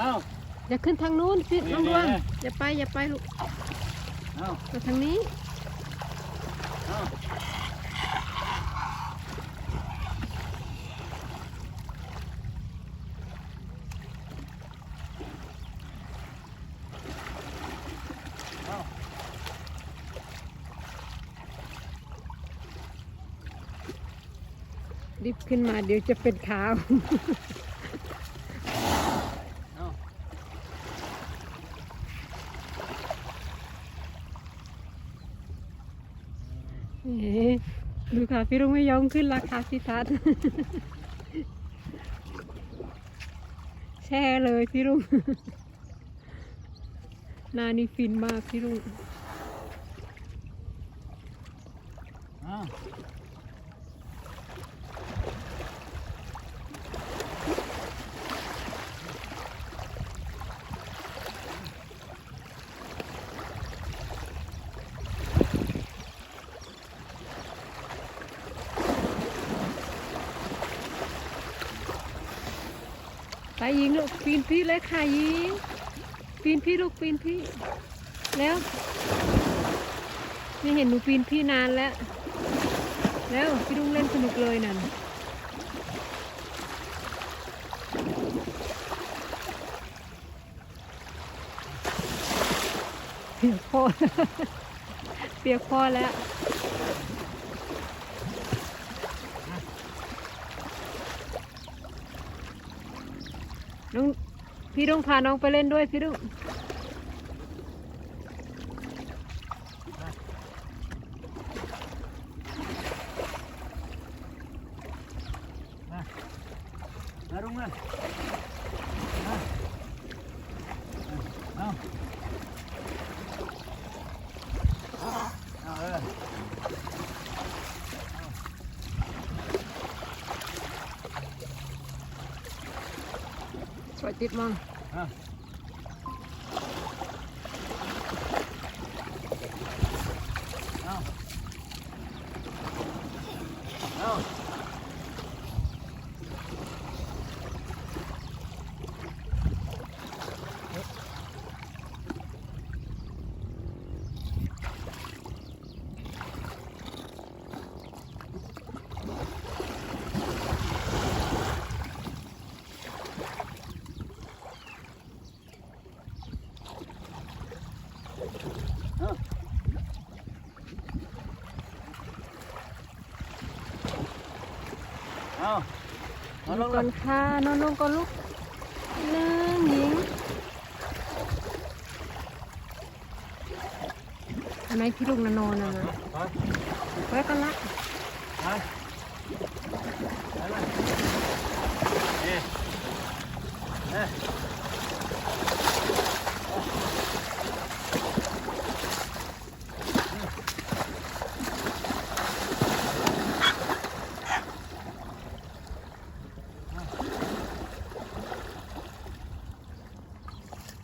เอาอย่าขึ้นทางนู้นพี่นี่น้องดวงนี่อย่าไปอย่าไปลูกเอามาทางนี้เอาเอารีบขึ้นมาเดี๋ยวจะเป็นขาว เอา เอ๊ะ ดูค่ะ พี่รุ่งไม่ยอมขึ้นราคาพิทัศน์แช่เลยพี่รุ่งนานี่ฟินมากพี่รุ่ง ไปยิงลูกปีนพี่เลยค่ะยิงปีนพี่ลูกปีนพี่แล้วไม่เห็นหนูปีนพี่นานแล้ว แล้วพี่รุ่งเล่นสนุกเลยนั่นเปียกพ่อเปียกพ่อแล้ว น้องพี่ต้องพาน้องไปเล่นด้วยพี่รุ่งมาลุงมาเอาเอาเออ สวยติดมั้ง เอาลงก่อนค่ะนอนลงก่อนลูกหนึ่งหญิงทำไมพี่ลุงนะนอนนะไว้กันละไปไปละ